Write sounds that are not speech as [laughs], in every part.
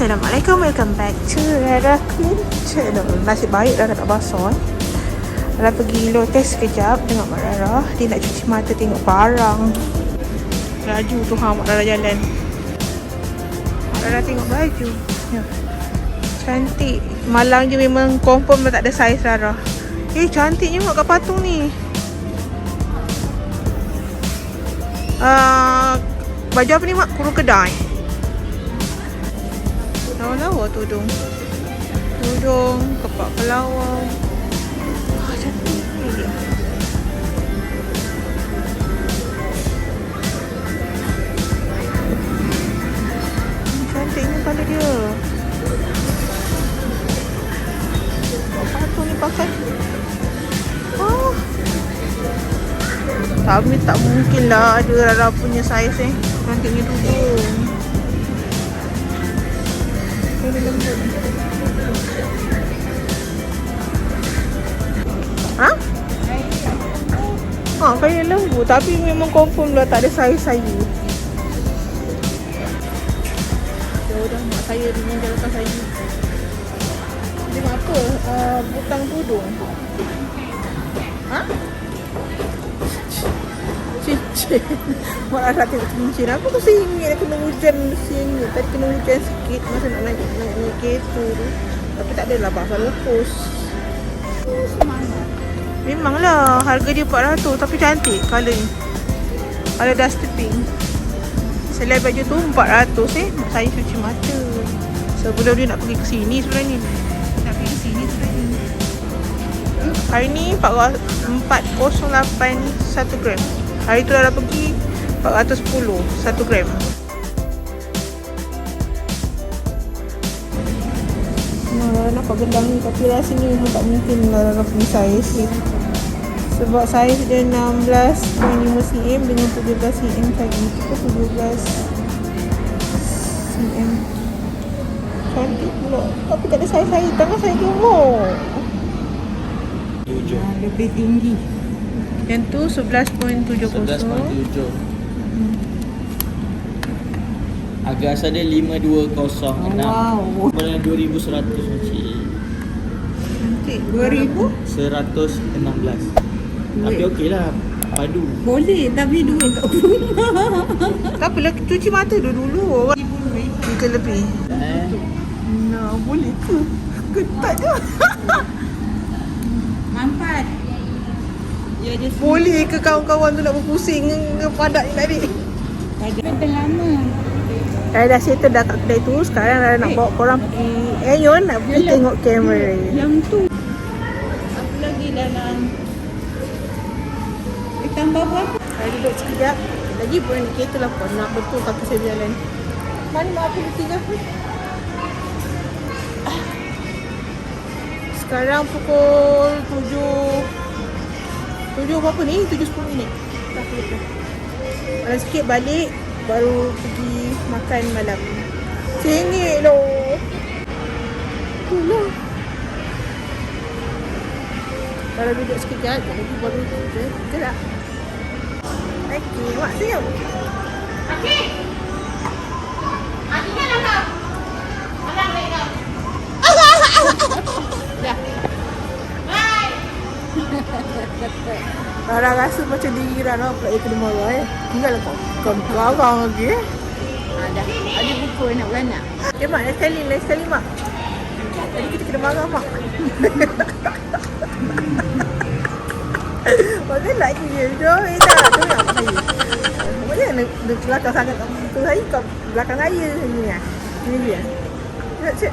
Assalamualaikum, welcome back to Rara Queen Channel. Nasib baik Rara tak basah eh. Rara pergi lotes sekejap Tengok Mak Rara. Dia nak cuci mata tengok barang. Laju tu ha Mak Rara jalan. Mak Rara tengok baju. Ya. Cantik. Malang je memang confirm tak ada saiz Rara. Eh cantiknya Mak kat patung ni. Uh, Baju apa ni Mak? Kurung kedai Lawa-lawa tudung. Tudung Kepak cantik ni Hmm, Cantiknya colour dia. Apa tu ni pakai. Oh Tapi tak mungkin lah ada Rara punya saiz eh. Cantiknya tudung Ha? Ha, kain lembu tapi memang confirm lah tak ada saiz saya. Ya udah mak saya dengan jalankan saya. Dia mak apa? Uh, butang tudung. Ha? Cincin. [laughs] Mak ada tengok cincin. Apa tu singit kena hujan singit. Tadi kena hujan sikit masa nak naik naik, naik kereta tu. Tapi tak adalah pasal lepas. Memanglah harga dia 400 tapi cantik colour ni. Colour dusty pink. Selain baju tu 400 eh. Saya cuci mata. Sebelum dia nak pergi ke sini sebenarnya. Nak pergi ke sini sebenarnya. Hari ni 408 1 gram. Hari tu dah pergi 410 1 gram. Nah, nampak gendang ni tapi rasanya memang tak mungkin lah dalam punya saiz ni. Sebab saiz dia 16.5 cm dengan 17 cm tadi. Kita 17 cm. Cantik pula. Tapi tak ada saiz saya. Tangan saya gemuk. Tujuh. Ah, lebih tinggi. Yang tu 11.70. 11.7 Harga asal dia 52006 Wow. Pada 2100 makcik Cantik. 2000? 116 Tapi okey lah Padu Boleh tapi duit kat [laughs] rumah. Tak apalah. Cuci mata dulu. dulu. Tiga lebih. eh? Nah, boleh tu. Ketat je. [laughs] Manfaat. Ya je Boleh ke kawan-kawan tu nak berpusing dengan padat ni tadi? Ada dah lama. Saya dah settle dah kat kedai tu. Sekarang dah nak bawa korang pergi Ayon nak pergi Yalah. tengok kamera. Yang tu. Apa lagi dalam Eh, tambah berapa? Saya duduk sekejap. Lagi pun ni kereta lah pun nak betul kaki saya berjalan. Mana mak aku tiga pun? Sekarang pukul tujuh Tujuh berapa ni? Tujuh sepuluh minit Tak lupa Malam sikit balik Baru pergi makan malam Sengit loh Itulah Kalau duduk sekejap Lagi baru kerja Gerak Okey, mak senyum Rara rasa macam diri Rara pula yang kena marah eh. Tinggal kau. Kau garang lagi eh. Ada. Ada buku nak beranak. Ya mak, lain sekali, lain sekali mak. Tadi kita kena marah mak. Makan lagi je. Jom, eh tak. Jom saya. Nak, nak kelakar sangat kat muka saya kat belakang saya. Ini lah. Ini dia. Cik, cik.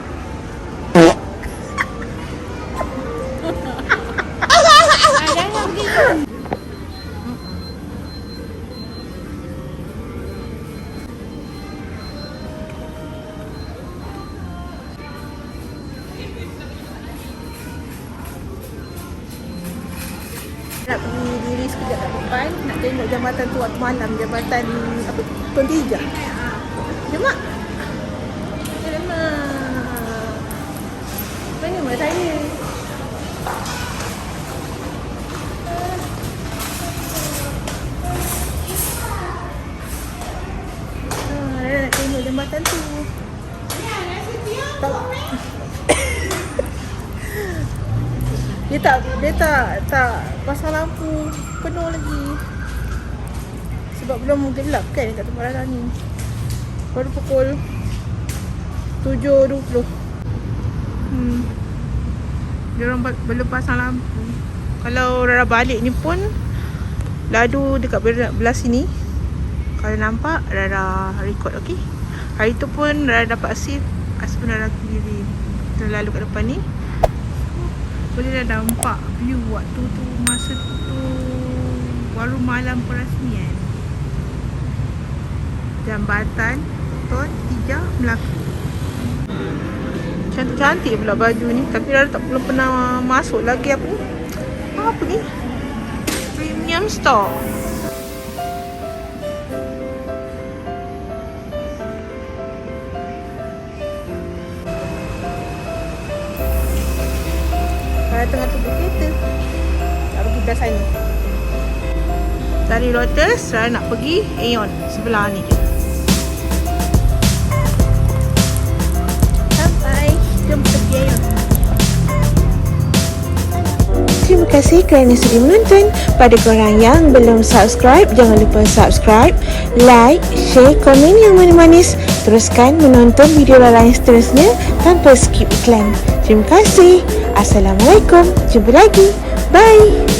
dekat depan nak tengok jambatan tu waktu malam jambatan apa pukul 3 ya mak ya mak mana mak saya ah, jambatan tu. Tak. [coughs] dia tak, dia tak, tak, pasang lampu penuh lagi. Sebab belum gelap kan kat tempat Rara ni. Baru pukul 7.20. Hmm. Dia orang ba- belum pasang lampu. Kalau Rara balik ni pun ladu dekat belah, sini. Kalau nampak Rara record okey. Hari tu pun Rara dapat save Aspen Rara kirim. Kita lalu kat depan ni. Boleh dah nampak view waktu tu masa tu baru malam perasmian. Jambatan Tot Tijah Melaka. Cantik-cantik pula baju ni Tapi Rara tak belum pernah masuk lagi apa Apa ni Premium store Tak pergi belah sana Dari Lotus Rara nak pergi Aeon Sebelah ni je Sampai Jom kita pergi Aeon Terima kasih kerana sudi menonton. Pada korang yang belum subscribe, jangan lupa subscribe, like, share, komen yang manis-manis. Teruskan menonton video yang seterusnya tanpa skip iklan. Terima kasih. Assalamualaikum. Jumpa lagi. Bye.